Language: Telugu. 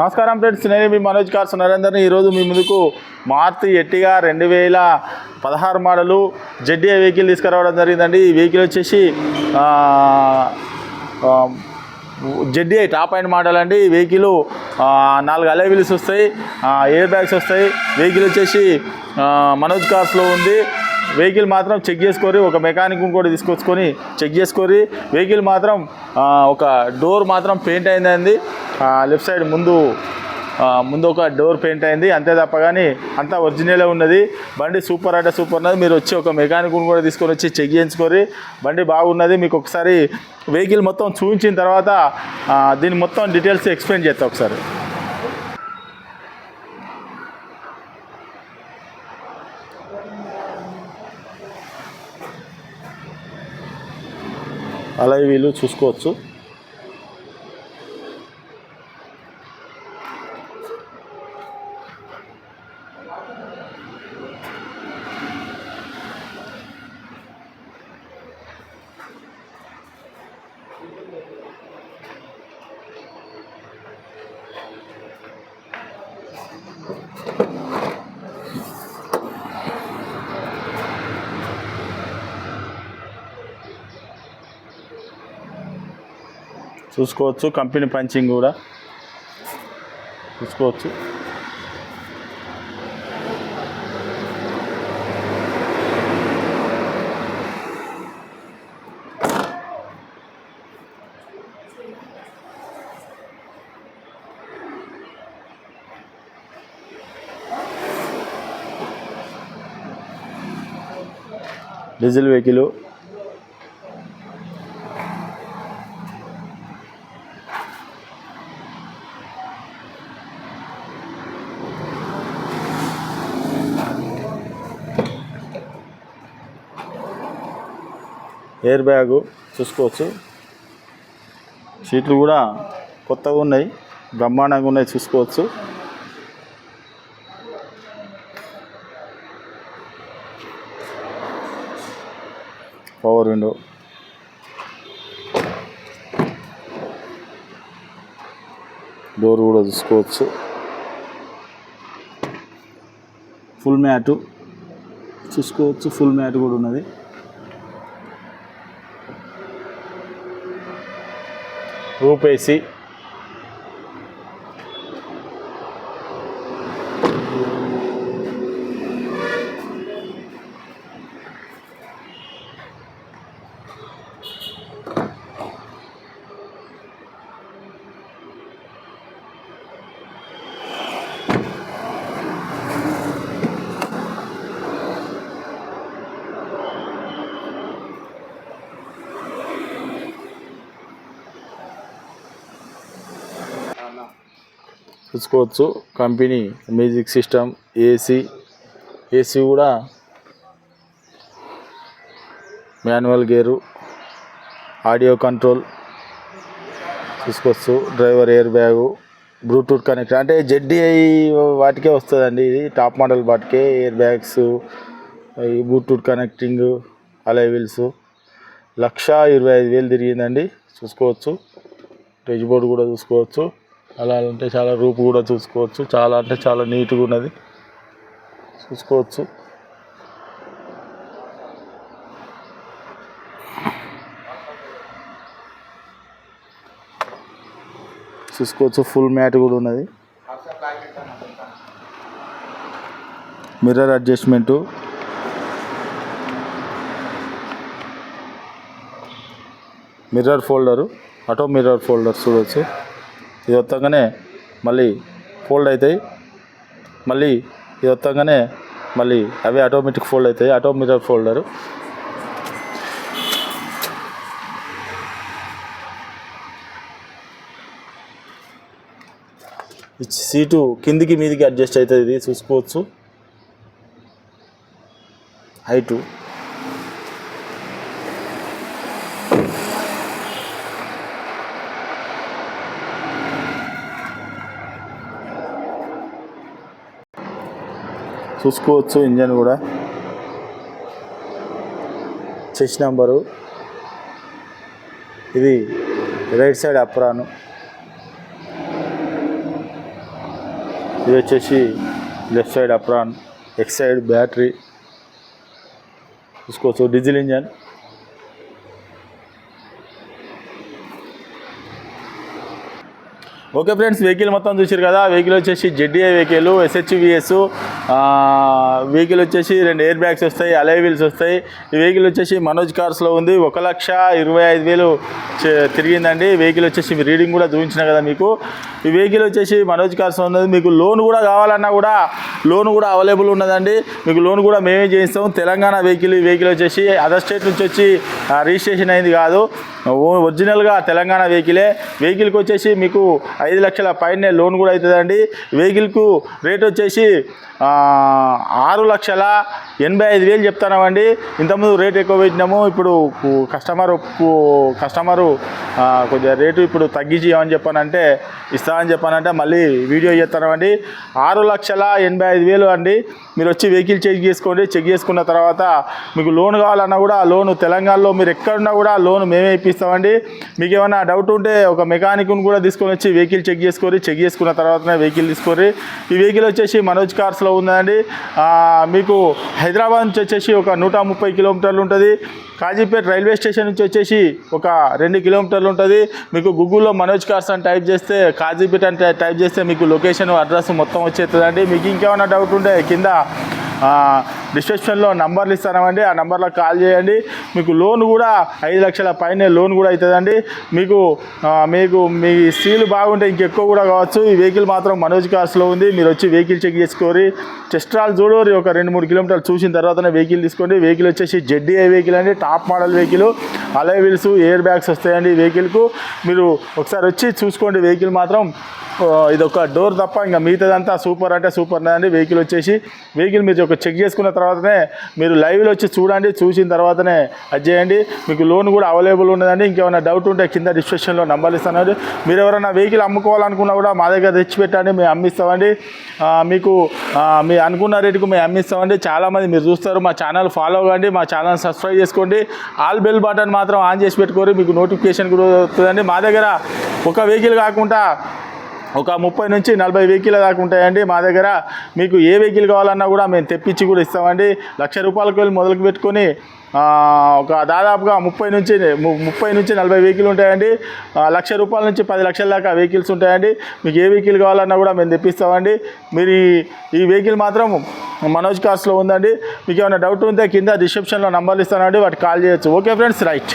నమస్కారం ఫ్రెండ్స్. నేను మీ మనోజ్ కార్స్ నరేందర్ని ఈరోజు మీ ముందుకు మారుతి ఎట్టిగా రెండు వేల పదహారు మోడలు జెడ్డీఏ వెహికల్ తీసుకురావడం జరిగిందండి. ఈ వెహికల్ వచ్చేసి ఆ, టాప్ అండ్ మోడల్ అండి. ఈ వెహికల్ నాలుగు అలై వస్తాయి ఎయిర్ బ్యాగ్స్ వస్తాయి. వెహికల్ వచ్చేసి మనోజ్ కార్స్లో ఉంది. వెహికల్ మాత్రం చెక్ చేసుకోరి ఒక మెకానిక్ కూడా తీసుకొచ్చుకొని చెక్ చేసుకోరి వెహికల్ మాత్రం ఒక డోర్ మాత్రం పెయింట్ అయిందండి. లెఫ్ట్ సైడ్ ముందు ముందు ఒక డోర్ పెయింట్ అయింది. అంతే తప్ప కానీ అంతా ఒరిజినలే ఉన్నది. బండి సూపర్ అంటే సూపర్ ఉన్నది. మీరు వచ్చి ఒక మెకానిక్ కూడా తీసుకొని వచ్చి చెక్ చేయించుకోరి బండి బాగున్నది. మీకు ఒకసారి వెహికల్ మొత్తం చూపించిన తర్వాత దీన్ని దీని మొత్తం డీటెయిల్స్ ఎక్స్ప్లెయిన్ చేస్తా ఒకసారి. అలా వీళ్ళు చూసుకోవచ్చు. చూసుకోవచ్చు. కంపెనీ పంచింగ్ కూడా. చూసుకోవచ్చు. Diesel vehicle. ఎయిర్ బ్యాగు చూసుకోవచ్చు. సీట్లు కూడా కొత్తగా ఉన్నాయి బ్రహ్మాండంగా ఉన్నాయి చూసుకోవచ్చు. Power window. డోర్ కూడా చూసుకోవచ్చు. ఫుల్ మ్యాటు చూసుకోవచ్చు ఫుల్ మ్యాట్ కూడా ఉన్నది. రూప్ చూసుకోవచ్చు company music system AC AC కూడా మాన్యువల్ గేరు ఆడియో కంట్రోల్ చూసుకోవచ్చు driver air bag Bluetooth connect అంటే జెడ్డీఐ వాటికే వస్తుందండి ఇది. టాప్ మోడల్ వాటికే ఎయిర్ బ్యాగ్స్ ఈ Bluetooth connecting alloy wheels. Lakh ఇరవై ఐదు వేలు తిరిగిందండి. చూసుకోవచ్చు. టచ్ బోర్డు కూడా చూసుకోవచ్చు. అలా అంటే చాలా రూపు కూడా చూసుకోవచ్చు. చాలా అంటే చాలా నీట్గా ఉన్నది. చూసుకోవచ్చు. చూసుకోవచ్చు. ఫుల్ మ్యాట్ కూడా ఉన్నది. Mirror adjustment. Mirror folder. Auto mirror folder చూడవచ్చు ఇది వస్తాగానే మళ్ళీ ఫోల్డ్ అవుతాయి. మళ్ళీ ఇది వస్తాగానే మళ్ళీ అవి ఆటోమేటిక్ ఫోల్డ్ అవుతాయి. Automatic folder. సీటు కిందికి మీదికి అడ్జస్ట్ అవుతుంది ఇది చూసుకోవచ్చు. హైటు. చూసుకోవచ్చు ఇంజన్ కూడా. Chassis number. ఇది రైట్ సైడ్ అప్రాను. ఇది వచ్చేసి left side apron. X side battery. చూసుకోవచ్చు diesel engine. Okay friends vehicle మొత్తం చూసారు కదా? వెహికల్ వచ్చేసి జెడ్డీఏ వెహికల్ ఎస్హెచ్విఎస్ వెహికల్ వచ్చేసి రెండు ఎయిర్ బ్యాగ్స్ వస్తాయి అలై వీల్స్ వస్తాయి. ఈ వెహికల్ వచ్చేసి మనోజ్ కార్స్లో ఉంది. ఒక లక్ష ఇరవై ఐదు వేలు తిరిగిందండి. వెహికల్ వచ్చేసి మీ రీడింగ్ కూడా చూపించిన కదా మీకు. ఈ వెహికల్ వచ్చేసి మనోజ్ కార్స్ ఉన్నది. మీకు లోన్ కూడా కావాలన్నా కూడా లోన్ కూడా అవైలబుల్ ఉన్నదండి. మీకు లోన్ కూడా మేమే చేయిస్తాం. తెలంగాణ వెహికల్ ఈ వెహికల్ వచ్చేసి అదర్ స్టేట్ నుంచి వచ్చి రిజిస్ట్రేషన్ అయింది కాదు. ఓ- ఒరిజినల్గా తెలంగాణ వెహికలే వెహికల్కి వచ్చేసి మీకు ఐదు లక్షల పైనే లోన్ కూడా అవుతుందండి. వెహికల్కు రేట్ వచ్చేసి ఆరు లక్షల ఎనభై ఐదు వేలు చెప్తున్నామండి. ఇంతకుముందు రేట్ ఎక్కువ పెట్టినాము ఇప్పుడు కస్టమర్ కస్టమరు కొద్దిగా రేటు ఇప్పుడు తగ్గించి ఏమని చెప్పానంటే ఇస్తామని చెప్పానంటే మళ్ళీ వీడియో చేస్తామండి ఆరు లక్షల ఎనభై ఐదు వేలు అండి. మీరు వచ్చి వెహికల్ చెక్ చేసుకోండి. చెక్ చేసుకున్న తర్వాత మీకు లోన్ కావాలన్నా కూడా లోను లోన్ తెలంగాణలో మీరు ఎక్కడున్నా కూడా లోన్ మేమే ఇప్పిస్తామండి. మీకు ఏమైనా డౌట్ ఉంటే ఒక మెకానిక్ను కూడా తీసుకొని వచ్చి వెహికల్ చెక్ చేసుకోరి చెక్ చేసుకున్న తర్వాతనే వెహికల్ తీసుకోరి ఈ వెహికల్ వచ్చేసి మనోజ్ కార్స్లో ఉందండి. మీకు హైదరాబాద్ నుంచి వచ్చేసి ఒక నూట ముప్పై కిలోమీటర్లు ఉంటుంది. కాజీపేట రైల్వే స్టేషన్ నుంచి వచ్చేసి ఒక రెండు కిలోమీటర్లు ఉంటుంది. మీకు గూగుల్లో మనోజ్ కార్స్ అని టైప్ చేస్తే కాజీపేట అని టైప్ చేస్తే మీకు లొకేషన్ అడ్రస్ మొత్తం వచ్చేస్తుందండి. మీకు ఇంకేమైనా డౌట్ ఉంటే కింద డిస్క్రిప్షన్లో నంబర్లు ఇస్తామండి ఆ నంబర్లో కాల్ చేయండి. మీకు లోన్ కూడా ఐదు లక్షల పైన లోన్ కూడా అవుతుందండి. మీకు మీకు మీ స్టీల్ బాగుంటే ఇంకెక్కువ కూడా కావచ్చు. ఈ వెహికల్ మాత్రం మనోజ్ కార్స్లో ఉంది. మీరు వచ్చి వెహికల్ చెక్ చేసుకోరి. చెస్ట్రాల్ చూడోరి. ఒక రెండు మూడు కిలోమీటర్లు చూసిన తర్వాతనే వెహికల్ తీసుకోండి. వెహికల్ వచ్చేసి జెడ్డీఐ వెహికల్ అండి. Top model vehicle. Alloy wheels air bags వస్తాయండి ఈ వెహికల్కు. మీరు ఒకసారి వచ్చి చూసుకోండి వెహికల్ మాత్రం. ఇది ఒక డోర్ తప్ప ఇంకా మిగతాదంతా సూపర్ అంటే సూపర్ అండి. వెహికల్ వచ్చేసి వెహికల్ మీరు ఒక చెక్ చేసుకున్న తర్వాతనే మీరు లైవ్లో వచ్చి చూడండి చూసిన తర్వాతనే అది చేయండి. మీకు లోన్ కూడా అవైలబుల్ ఉన్నదండి. ఇంకేమైనా డౌట్ ఉంటే కింద డిస్క్రిప్షన్లో నంబర్లు ఇస్తానండి. మీరు ఎవరైనా వెహికల్ అమ్ముకోవాలనుకున్నా కూడా మా దగ్గర తెచ్చి పెట్టండి మేము అమ్మిస్తామండి. మీకు మీ అనుకున్న రేటుకు మేము అమ్మిస్తామండి. చాలామంది మీరు చూస్తారు మా ఛానల్ ఫాలో అవ్వండి మా ఛానల్ సబ్స్క్రైబ్ చేసుకోండి. ఆల్ బెల్ బటన్ మాత్రం ఆన్ చేసి పెట్టుకోరు మీకు నోటిఫికేషన్ కూడా వస్తుందండి. మా దగ్గర ఒక వెహికల్ కాకుండా ఒక ముప్పై నుంచి నలభై వెహికల్ దాకా ఉంటాయండి. మా దగ్గర మీకు ఏ వెహికల్ కావాలన్నా కూడా మేము తెప్పించి కూడా ఇస్తామండి. లక్ష రూపాయలకు వెళ్ళి మొదలు పెట్టుకొని ఒక దాదాపుగా ముప్పై నుంచి ము- ముప్పై నుంచి నలభై వెహికల్ ఉంటాయండి. లక్ష రూపాయల నుంచి పది లక్షల దాకా వెహికల్స్ ఉంటాయండి. మీకు ఏ వెహికల్ కావాలన్నా కూడా మేము తెప్పిస్తామండి. మీరు ఈ- ఈ వెహికల్ మాత్రం మనోజ్ కార్స్లో ఉందండి. మీకు ఏమైనా డౌట్ ఉంటే కింద డిస్క్రిప్షన్లో నంబర్లు ఇస్తానండి. వాటికి కాల్ చేయొచ్చు. Okay friends right